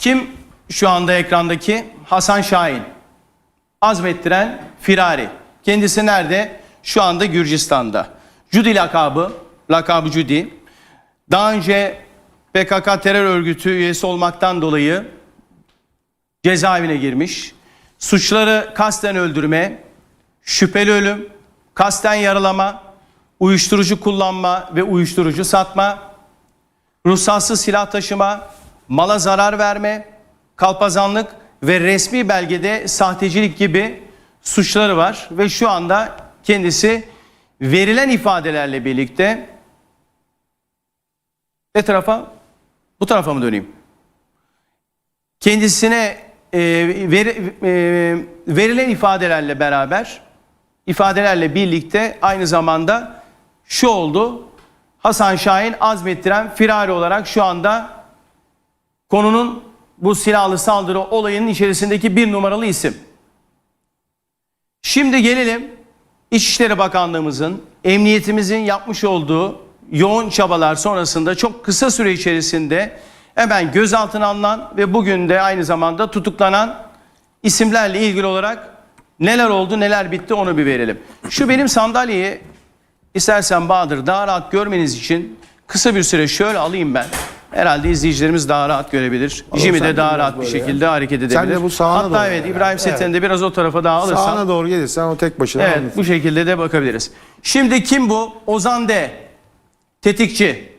Kim şu anda ekrandaki? Hasan Şahin. Azmettiren Firari. Kendisi nerede? Şu anda Gürcistan'da. Cudi lakabı, lakabı Cudi. Daha önce PKK terör örgütü üyesi olmaktan dolayı cezaevine girmiş. Suçları kasten öldürme, şüpheli ölüm, kasten yaralama, uyuşturucu kullanma ve uyuşturucu satma, ruhsatsız silah taşıma, mala zarar verme, kalpazanlık ve resmi belgede sahtecilik gibi suçları var ve şu anda kendisi verilen ifadelerle birlikte ne tarafa? Bu tarafa mı döneyim? Kendisine e, veri- e, verilen ifadelerle beraber ifadelerle birlikte aynı zamanda şu oldu. Hasan Şahin azmettiren firari olarak şu anda konunun bu silahlı saldırı olayının içerisindeki bir numaralı isim. Şimdi gelelim İçişleri Bakanlığımızın, emniyetimizin yapmış olduğu yoğun çabalar sonrasında çok kısa süre içerisinde hemen gözaltına alınan ve bugün de aynı zamanda tutuklanan isimlerle ilgili olarak neler oldu neler bitti onu bir verelim. Şu benim sandalyeyi istersen Bahadır daha rahat görmeniz için kısa bir süre şöyle alayım ben. Herhalde izleyicilerimiz daha rahat görebilir. Jimmy sen de daha rahat bir böyle ya. şekilde hareket edebilir. de bu sağına Hatta doğru evet yani. İbrahim Sethen de biraz o tarafa daha alırsan. Sağına doğru gelirsen o tek başına Evet anlatır. bu şekilde de bakabiliriz. Şimdi kim bu? Ozan D. Tetikçi.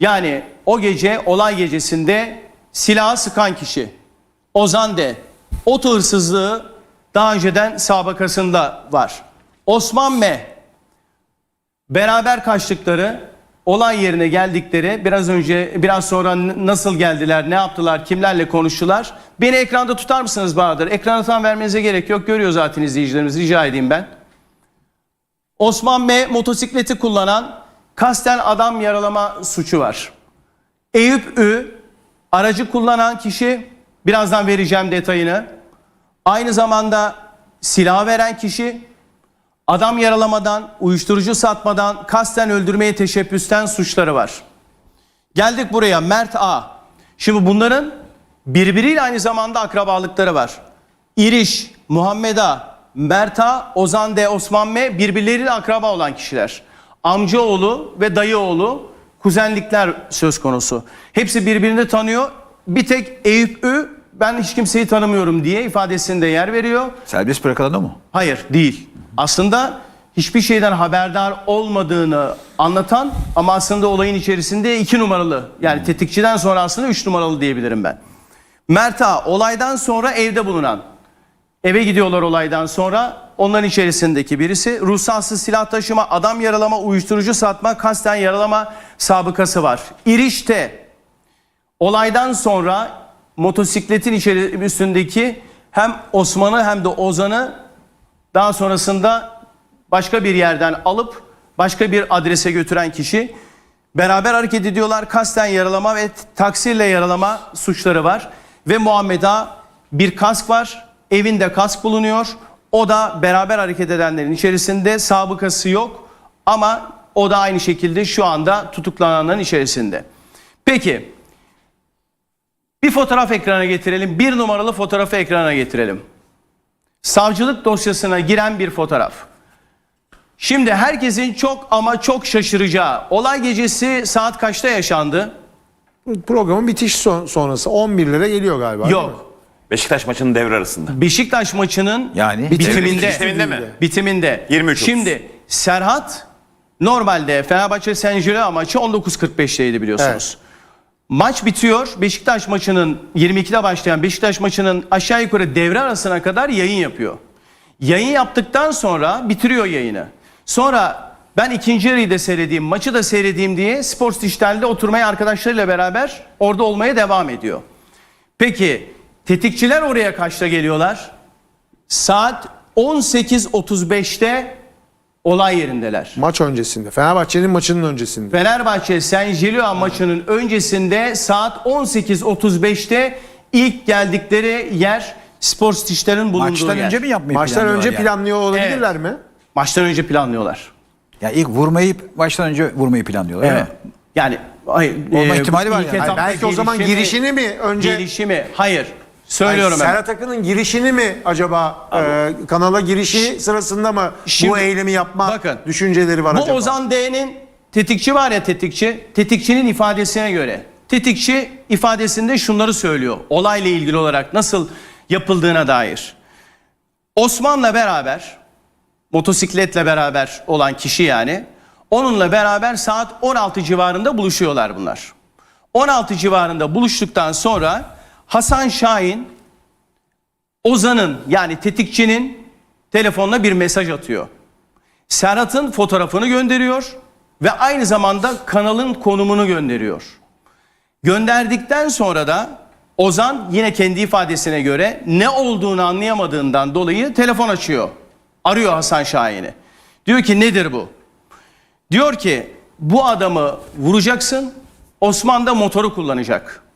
Yani o gece olay gecesinde silahı sıkan kişi. Ozan D. Oto hırsızlığı daha önceden sabıkasında var. Osman M. Beraber kaçtıkları olay yerine geldikleri biraz önce biraz sonra nasıl geldiler ne yaptılar kimlerle konuştular? Beni ekranda tutar mısınız Bahadır? Ekrana tam vermenize gerek yok. Görüyor zaten izleyicilerimiz rica edeyim ben. Osman M motosikleti kullanan kasten adam yaralama suçu var. Eyüp Ü aracı kullanan kişi birazdan vereceğim detayını aynı zamanda silah veren kişi Adam yaralamadan, uyuşturucu satmadan, kasten öldürmeye teşebbüsten suçları var. Geldik buraya Mert A. Şimdi bunların birbiriyle aynı zamanda akrabalıkları var. İriş, Muhammed A, Mert A, Ozan D, Osman M birbirleriyle akraba olan kişiler. Amcaoğlu ve dayıoğlu kuzenlikler söz konusu. Hepsi birbirini tanıyor. Bir tek Eyüp Ü ben hiç kimseyi tanımıyorum diye ifadesinde yer veriyor. Serbest bırakılan o mu? Hayır değil. Aslında hiçbir şeyden haberdar olmadığını anlatan ama aslında olayın içerisinde iki numaralı. Yani tetikçiden sonra aslında üç numaralı diyebilirim ben. Mert A olaydan sonra evde bulunan. Eve gidiyorlar olaydan sonra. Onların içerisindeki birisi ruhsatsız silah taşıma, adam yaralama, uyuşturucu satma, kasten yaralama sabıkası var. İrişte olaydan sonra motosikletin içeri üstündeki hem Osman'ı hem de Ozan'ı daha sonrasında başka bir yerden alıp başka bir adrese götüren kişi beraber hareket ediyorlar. Kasten yaralama ve taksirle yaralama suçları var. Ve Muhammed Ağa bir kask var. Evinde kask bulunuyor. O da beraber hareket edenlerin içerisinde sabıkası yok. Ama o da aynı şekilde şu anda tutuklananların içerisinde. Peki bir fotoğraf ekrana getirelim. Bir numaralı fotoğrafı ekrana getirelim savcılık dosyasına giren bir fotoğraf. Şimdi herkesin çok ama çok şaşıracağı olay gecesi saat kaçta yaşandı? Programın bitiş son- sonrası 11'lere geliyor galiba. değil mi? Yok. Beşiktaş maçının devre arasında. Beşiktaş maçının Yani bitiminde. Bitiminde mi? Bitiminde. 23.30. Şimdi Serhat normalde Fenerbahçe Saint Gilloise maçı 19.45'teydi biliyorsunuz. Maç bitiyor. Beşiktaş maçının 22'de başlayan Beşiktaş maçının aşağı yukarı devre arasına kadar yayın yapıyor. Yayın yaptıktan sonra bitiriyor yayını. Sonra ben ikinci yarıyı da seyredeyim, maçı da seyredeyim diye Sports Dijital'de oturmaya arkadaşlarıyla beraber orada olmaya devam ediyor. Peki tetikçiler oraya kaçta geliyorlar? Saat 18.35'te olay yerindeler. Maç öncesinde. Fenerbahçe'nin maçının öncesinde. Fenerbahçe Saint Gilloise maçının öncesinde saat 18.35'te ilk geldikleri yer Spor Stişler'in bulunduğu maçtan yer. önce mi yapmayı Maçtan planlıyorlar önce yani? planlıyor olabilirler mi? Maçtan önce planlıyorlar. Yani ilk vurmayı baştan önce vurmayı planlıyorlar. Evet. değil mi? Yani Hayır, Olma e, ihtimali var yani. Hayır, etapta belki o zaman girişini mi önce gelişimi hayır söylüyorum Hayır, hemen. Serhat Akın'ın girişini mi acaba e, kanala girişi sırasında mı Şimdi- bu eylemi yapma Bakın, düşünceleri var Bu acaba? Ozan D'nin tetikçi var ya tetikçi. Tetikçinin ifadesine göre. Tetikçi ifadesinde şunları söylüyor. Olayla ilgili olarak nasıl yapıldığına dair. Osman'la beraber motosikletle beraber olan kişi yani onunla beraber saat 16 civarında buluşuyorlar bunlar. 16 civarında buluştuktan sonra Hasan Şahin Ozan'ın yani tetikçinin telefonuna bir mesaj atıyor. Serhat'ın fotoğrafını gönderiyor ve aynı zamanda kanalın konumunu gönderiyor. Gönderdikten sonra da Ozan yine kendi ifadesine göre ne olduğunu anlayamadığından dolayı telefon açıyor. Arıyor Hasan Şahin'i. Diyor ki nedir bu? Diyor ki bu adamı vuracaksın Osman da motoru kullanacak.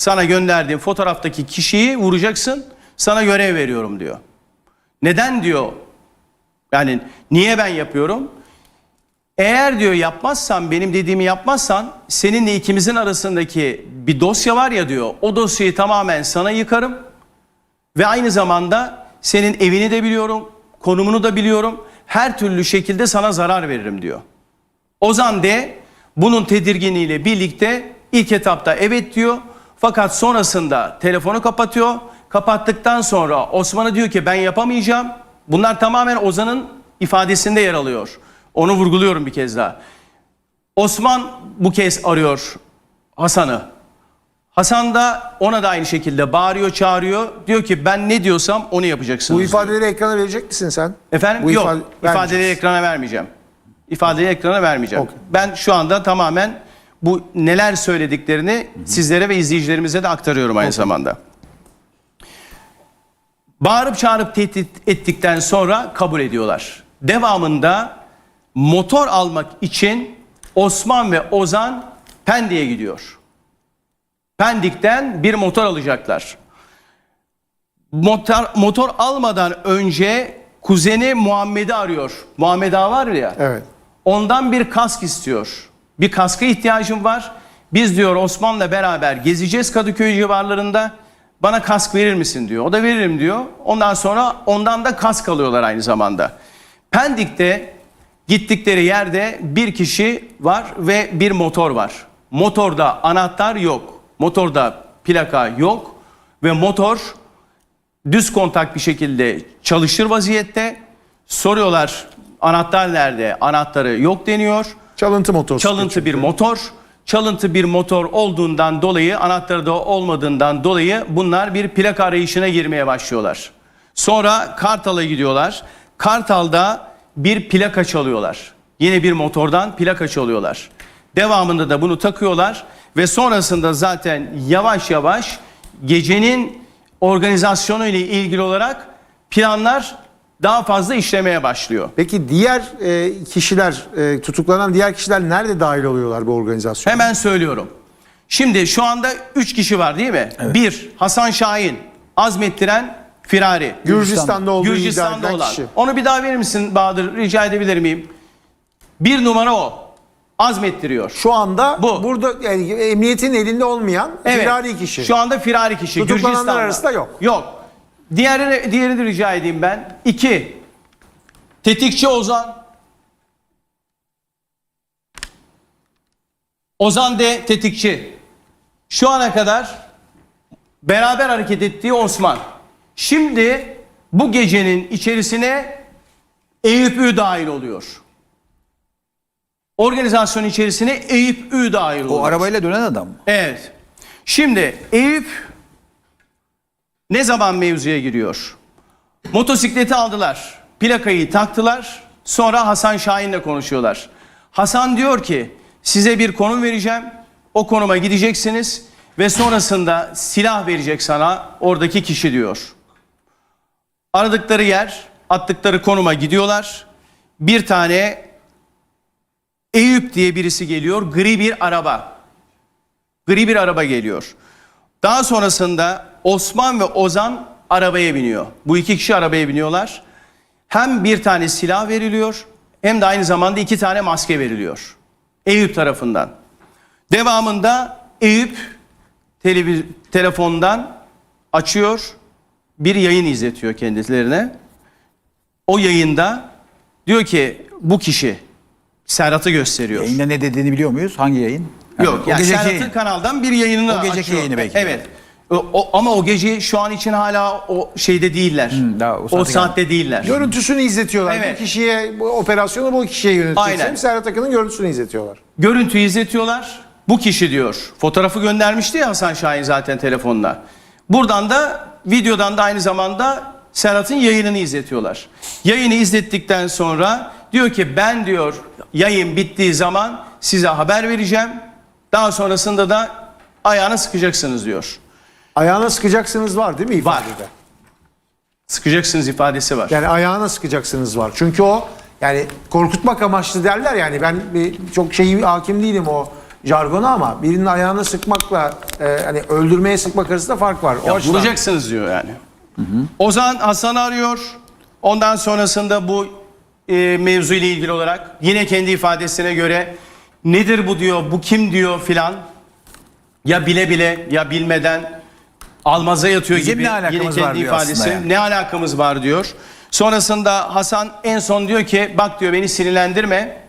Sana gönderdiğim fotoğraftaki kişiyi vuracaksın sana görev veriyorum diyor. Neden diyor yani niye ben yapıyorum? Eğer diyor yapmazsan benim dediğimi yapmazsan seninle ikimizin arasındaki bir dosya var ya diyor. O dosyayı tamamen sana yıkarım. Ve aynı zamanda senin evini de biliyorum, konumunu da biliyorum. Her türlü şekilde sana zarar veririm diyor. Ozan de bunun tedirginliğiyle birlikte ilk etapta evet diyor. Fakat sonrasında telefonu kapatıyor. Kapattıktan sonra Osman'a diyor ki ben yapamayacağım. Bunlar tamamen Ozan'ın ifadesinde yer alıyor. Onu vurguluyorum bir kez daha. Osman bu kez arıyor Hasan'ı. Hasan da ona da aynı şekilde bağırıyor, çağırıyor. Diyor ki ben ne diyorsam onu yapacaksınız. Bu diyor. ifadeleri ekrana verecek misin sen? Efendim Bu yok ifade- ifadeleri ekrana vermeyeceğim. İfadeyi ekrana vermeyeceğim. Okey. Ben şu anda tamamen bu neler söylediklerini sizlere ve izleyicilerimize de aktarıyorum aynı zamanda. Bağırıp çağırıp tehdit ettikten sonra kabul ediyorlar. Devamında motor almak için Osman ve Ozan Pendik'e gidiyor. Pendik'ten bir motor alacaklar motor, motor almadan önce kuzeni Muhammed'i arıyor. Muhammed Ağa var ya. Evet. Ondan bir kask istiyor. Bir kaska ihtiyacım var. Biz diyor Osman'la beraber gezeceğiz Kadıköy civarlarında. Bana kask verir misin diyor. O da veririm diyor. Ondan sonra ondan da kask alıyorlar aynı zamanda. Pendik'te gittikleri yerde bir kişi var ve bir motor var. Motorda anahtar yok. Motorda plaka yok ve motor düz kontak bir şekilde çalışır vaziyette. Soruyorlar anahtar nerede? Anahtarı yok deniyor. Çalıntı motor. Çalıntı bir motor. Çalıntı bir motor olduğundan dolayı anahtarı da olmadığından dolayı bunlar bir plaka arayışına girmeye başlıyorlar. Sonra Kartal'a gidiyorlar. Kartal'da bir plaka çalıyorlar. Yine bir motordan plaka çalıyorlar. Devamında da bunu takıyorlar ve sonrasında zaten yavaş yavaş gecenin organizasyonu ile ilgili olarak planlar daha fazla işlemeye başlıyor. Peki diğer e, kişiler, e, tutuklanan diğer kişiler nerede dahil oluyorlar bu organizasyona? Hemen söylüyorum. Şimdi şu anda 3 kişi var değil mi? Bir Hasan Şahin, azmettiren Firari. Gürcistan'da olduğu iddia Gürcistan'da edilen olan. kişi. Onu bir daha verir misin Bahadır? Rica edebilir miyim? Bir numara o. Azmettiriyor. Şu anda Bu. burada yani, emniyetin elinde olmayan Evet. firari kişi. Şu anda firari kişi. Tutuklananlar Gürcistan'da. arasında yok. Yok. Diğeri, diğerini de rica edeyim ben. İki. Tetikçi Ozan. Ozan de tetikçi. Şu ana kadar beraber hareket ettiği Osman. Şimdi bu gecenin içerisine Eyüp Ü dahil oluyor. Organizasyon içerisine Eyüp Ü dahil oluyor. O arabayla dönen adam mı? Evet. Şimdi Eyüp ne zaman mevzuya giriyor? Motosikleti aldılar. Plakayı taktılar. Sonra Hasan Şahin'le konuşuyorlar. Hasan diyor ki size bir konum vereceğim. O konuma gideceksiniz ve sonrasında silah verecek sana oradaki kişi diyor. Aradıkları yer, attıkları konuma gidiyorlar. Bir tane Eyüp diye birisi geliyor. Gri bir araba. Gri bir araba geliyor. Daha sonrasında Osman ve Ozan arabaya biniyor. Bu iki kişi arabaya biniyorlar. Hem bir tane silah veriliyor hem de aynı zamanda iki tane maske veriliyor. Eyüp tarafından. Devamında Eyüp telefondan açıyor bir yayın izletiyor kendilerine. O yayında diyor ki bu kişi Serhat'ı gösteriyor. Yayında ne dediğini biliyor muyuz? Hangi yayın? Yani Yok yani geceki Serhat'ın kanaldan bir yayınını O geceki açıyor. yayını belki. Evet. O, o- ama o gece şu an için hala o şeyde değiller. daha o o, saate saatte değiller. Görüntüsünü izletiyorlar. Evet. Bu kişiye bu operasyonu bu kişiye yönetecek. Aynen. Serhat Akın'ın görüntüsünü izletiyorlar. Görüntü izletiyorlar. Bu kişi diyor. Fotoğrafı göndermişti ya Hasan Şahin zaten telefonla. Buradan da videodan da aynı zamanda Serhat'ın yayınını izletiyorlar. Yayını izlettikten sonra diyor ki ben diyor yayın bittiği zaman size haber vereceğim. Daha sonrasında da ayağını sıkacaksınız diyor. Ayağına sıkacaksınız var değil mi Var. ifadede? Sıkacaksınız ifadesi var. Yani ayağına sıkacaksınız var. Çünkü o yani korkutmak amaçlı derler yani ben bir, çok şeyi hakim değilim o jargona ama birinin ayağına sıkmakla e, hani öldürmeye sıkmak arasında fark var. O Ya açıdan- vuracaksınız diyor yani. Ozan Hasan'ı arıyor. Ondan sonrasında bu e, mevzu ile ilgili olarak yine kendi ifadesine göre nedir bu diyor, bu kim diyor filan. Ya bile bile ya bilmeden almaza yatıyor Bizim gibi ne alakamız yine var kendi diyor aslında ifadesi. yani. Ne alakamız var diyor. Sonrasında Hasan en son diyor ki bak diyor beni sinirlendirme.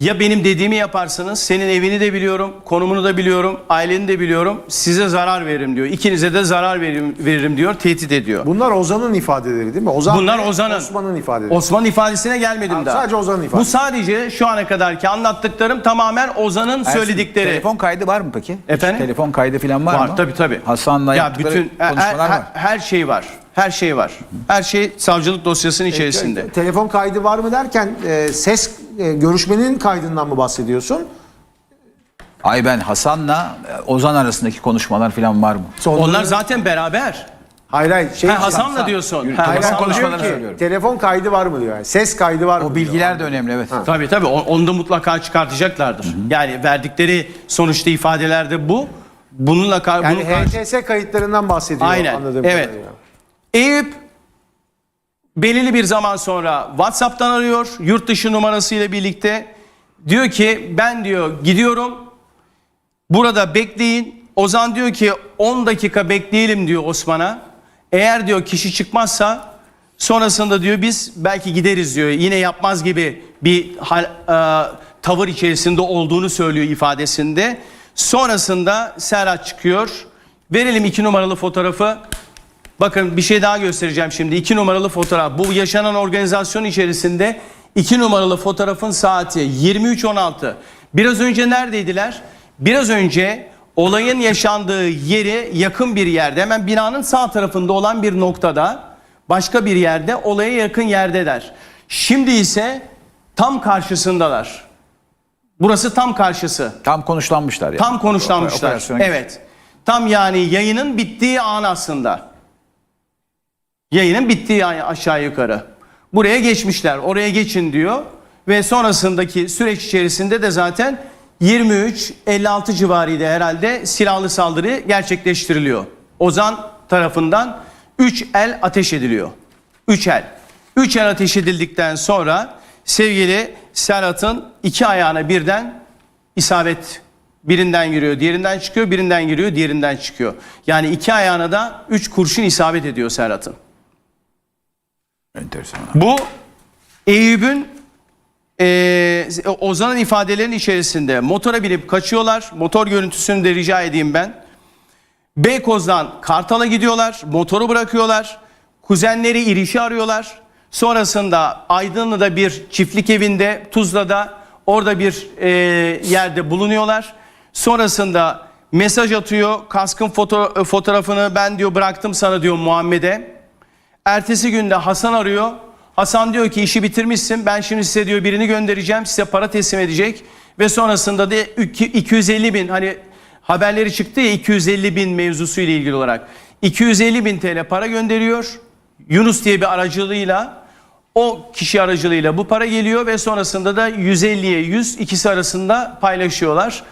Ya benim dediğimi yaparsınız, senin evini de biliyorum, konumunu da biliyorum, aileni de biliyorum, size zarar veririm diyor. İkinize de zarar veririm, veririm diyor, tehdit ediyor. Bunlar Ozan'ın ifadeleri değil mi? Ozan Bunlar ve Ozan'ın. Osman'ın ifadeleri. Osman ifadesine gelmedim Ha, daha. sadece Ozan'ın ifadesi. Bu sadece şu ana kadarki anlattıklarım tamamen Ozan'ın Ersin, söyledikleri. Telefon kaydı var mı peki? Hiç Efendim? Telefon kaydı falan var, var mı? tabii tabii. Hasan'la ya yaptıkları bütün her, konuşmalar her- var. her şey var. Her şey var. Her şey savcılık dosyasının içerisinde. Telefon kaydı var mı derken e, ses e, görüşmenin kaydından mı bahsediyorsun? Ay ben Hasan'la e, Ozan arasındaki konuşmalar falan var mı? Sonları- Onlar zaten beraber. Hayır hayır. Şey, Ha, Hasan'la diyorsun. Ha, Telefon Hayır, Hasan'la. konuşmaları diyor ki, söylüyorum. Telefon kaydı var mı diyor. Yani. Ses kaydı var mı? O diyor. bilgiler de önemli evet. Tabii tabii o- onu da mutlaka çıkartacaklardır. Yani verdikleri sonuçta ifadelerde bu. Bununla kar- Yani bunun HTS kayıtlarından bahsediyor Aynen, anladığım evet. kadarıyla. Eyüp belirli bir zaman sonra WhatsApp'tan arıyor yurt dışı numarasıyla birlikte. Diyor ki ben diyor gidiyorum burada bekleyin. Ozan diyor ki 10 dakika bekleyelim diyor Osman'a. Eğer diyor kişi çıkmazsa sonrasında diyor biz belki gideriz diyor. Yine yapmaz gibi bir hal, e, tavır içerisinde olduğunu söylüyor ifadesinde. Sonrasında Serhat çıkıyor. Verelim iki numaralı fotoğrafı. Bakın bir şey daha göstereceğim şimdi. İki numaralı fotoğraf. Bu yaşanan organizasyon içerisinde iki numaralı fotoğrafın saati 23.16. Biraz önce neredeydiler? Biraz önce olayın yaşandığı yeri yakın bir yerde hemen binanın sağ tarafında olan bir noktada başka bir yerde olaya yakın yerdeler. Şimdi ise tam karşısındalar. Burası tam karşısı. Tam konuşlanmışlar yani. Tam konuşlanmışlar. Operasyona Evet. Tam yani yayının bittiği an aslında. Yayının bittiği aşağı yukarı. Buraya geçmişler. Oraya geçin diyor. Ve sonrasındaki süreç içerisinde de zaten 23-56 civarıydı herhalde silahlı saldırı gerçekleştiriliyor. Ozan tarafından 3 el ateş ediliyor. 3 el. 3 el ateş edildikten sonra sevgili Serhat'ın iki ayağına birden isabet birinden giriyor, diğerinden çıkıyor, birinden giriyor, diğerinden çıkıyor. Yani iki ayağına da üç kurşun isabet ediyor Serhat'ın. Enteresan. Bu Eyüp'ün eee, Ozan'ın ifadelerinin içerisinde motora binip kaçıyorlar. Motor görüntüsünü de rica edeyim ben. Beykoz'dan Kartal'a gidiyorlar. Motoru bırakıyorlar. Kuzenleri İriş'i arıyorlar. Sonrasında Aydınlı'da bir çiftlik evinde Tuzla'da orada bir eee, yerde bulunuyorlar. Sonrasında mesaj atıyor. Kaskın foto- fotoğrafını ben diyor bıraktım sana diyor Muhammed'e. Ertesi günde Hasan arıyor. Hasan diyor ki işi bitirmişsin. Ben şimdi size diyor birini göndereceğim. Size para teslim edecek. Ve sonrasında da iki- 250 bin hani haberleri çıktı ya 250 bin mevzusu ile ilgili olarak. 250 bin TL para gönderiyor. Yunus diye bir aracılığıyla o kişi aracılığıyla bu para geliyor ve sonrasında da 150'ye 100 ikisi arasında paylaşıyorlar.